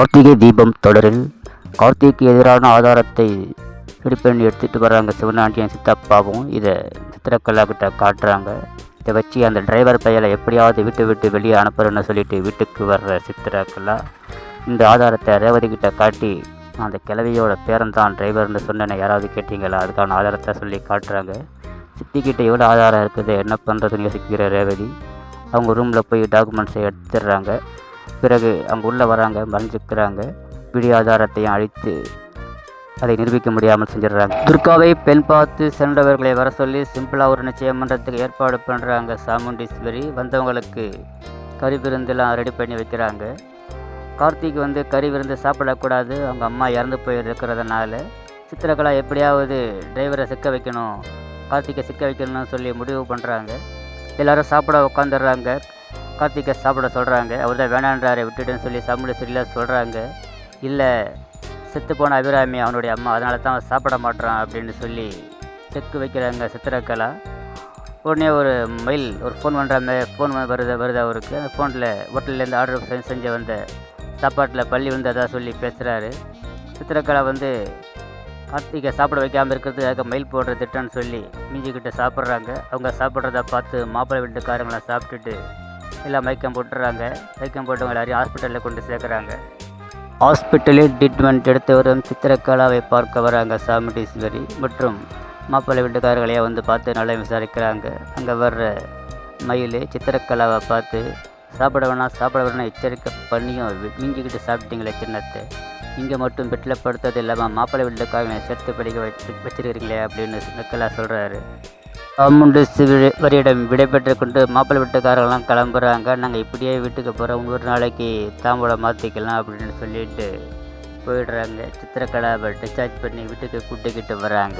கார்த்திகை தீபம் தொடரில் கார்த்திக்கு எதிரான ஆதாரத்தை திருப்பெண் எடுத்துகிட்டு வர்றாங்க. சிவனாண்டியன் சித்தப்பாவும் இதை சித்திரக்கலாக்கிட்ட காட்டுறாங்க. இதை வச்சு அந்த டிரைவர் பையலை எப்படியாவது விட்டு விட்டு வெளியே அனுப்புறேன்னு சொல்லிட்டு வீட்டுக்கு வர்ற சித்திரக்கலா இந்த ஆதாரத்தை ரேவதிக்கிட்ட காட்டி அந்த கிழவியோட பேரன்தான் டிரைவர்னு சொன்னேன்னு யாராவது கேட்டிங்களா? அதுக்கான ஆதாரத்தை சொல்லி காட்டுறாங்க. சித்திக்கிட்ட எவ்வளோ ஆதாரம் இருக்குது? என்ன பண்ணுறதுன்னு யோசிக்கிற ரேவதி அவங்க ரூமில் போய் டாக்குமெண்ட்ஸை எடுத்துடுறாங்க. பிறகு அங்கே உள்ளே வராங்க மறைஞ்சிக்கிறாங்க வீடியோ ஆதாரத்தையும் அழித்து அதை நிரூபிக்க முடியாமல் செஞ்சிடுறாங்க. துர்காவை பெண் பார்த்து சென்றவர்களை வர சொல்லி சிம்பிளாக ஒரு நிச்சயம் பண்ணுறதுக்கு ஏற்பாடு பண்ணுறாங்க சாமுண்டீஸ்வரி வந்தவங்களுக்கு கறி விருந்தெல்லாம் ரெடி பண்ணி வைக்கிறாங்க. கார்த்திக் வந்து கறி விருந்து சாப்பிடக்கூடாது. அவங்க அம்மா இறந்து போயிருக்கிறதுனால சித்திரகலா எப்படியாவது டிரைவரை சிக்க வைக்கணும் கார்த்திகை சிக்க வைக்கணும்னு சொல்லி முடிவு பண்ணுறாங்க எல்லோரும் சாப்பிட உட்காந்துடுறாங்க கார்த்திகை சாப்பிட சொல்கிறாங்க அவர் தான் வேணான்றாரை விட்டுட்டுன்னு சொல்லி சாமுண்டீஸ்வரியில் சொல்கிறாங்க இல்லை செத்து போன அபிராமி அவனுடைய அம்மா அதனால தான் அவன் சாப்பிட மாட்றான் அப்படின்னு சொல்லி செக்கு வைக்கிறாங்க சித்திரக்கலா. உடனே ஒரு மெயில் ஒரு ஃபோன் பண்ணுற ஃபோன் வருது வருது அவருக்கு. அந்த ஃபோனில் ஹோட்டல்லேருந்து ஆர்டர் செஞ்சு வந்த சாப்பாட்டில் பள்ளி வந்ததாக சொல்லி பேசுகிறாரு சித்திரக்கலா வந்து கார்த்திகை சாப்பிட வைக்காமல் இருக்கிறதுக்காக மெயில் போடுற திட்டம்னு சொல்லி மீஞ்சிக்கிட்ட சாப்பிட்றாங்க. அவங்க சாப்பிட்றத பார்த்து மாப்பிள்ளை வீட்டுக்காரங்களாம் சாப்பிட்டுட்டு எல்லாம் மயக்கம் போட்டுறாங்க. மயக்கம் போட்டவங்க எல்லாரையும் ஹாஸ்பிட்டலில் கொண்டு சேர்க்குறாங்க. ஹாஸ்பிட்டலில் ட்ரீட்மெண்ட் எடுத்து வரும் சித்திரக்கலாவை பார்க்க வராங்க சாமுண்டீஸ்வரி. மற்றும் மாப்பிள்ளை வீட்டுக்காரர்களையே வந்து பார்த்து நல்லா விசாரிக்கிறாங்க. அங்கே வர்ற மயில் சித்திரக்கலாவை பார்த்து சாப்பிட வேணாம் சாப்பிட வேணாம் எச்சரிக்கை பண்ணியும் மிஞ்சிக்கிட்டு சாப்பிட்டீங்களே சின்னத்தை. இங்கே மட்டும் பெட்டில் படுத்தது இல்லாமல் மாப்பிள்ளை வீட்டுக்காரங்களை சேர்த்து படிக்க வச்சு வச்சிருக்கிறீங்களே அப்படின்னு சின்னக்கலா சொல்கிறாரு சாமுண்டு வரியிடம் விடைபெற்று கொண்டு மாப்பிள்ளை வீட்டுக்காரங்களாம் கிளம்புறாங்க. நாங்கள் இப்படியே வீட்டுக்கு போகிறோம் ஒரு நாளைக்கு தாம்பூலம் மாற்றிக்கலாம் அப்படின்னு சொல்லிட்டு போயிடுறாங்க. சித்திரக்கலாவை டிஸ்சார்ஜ் பண்ணி வீட்டுக்கு கூட்டிக்கிட்டு வராங்க.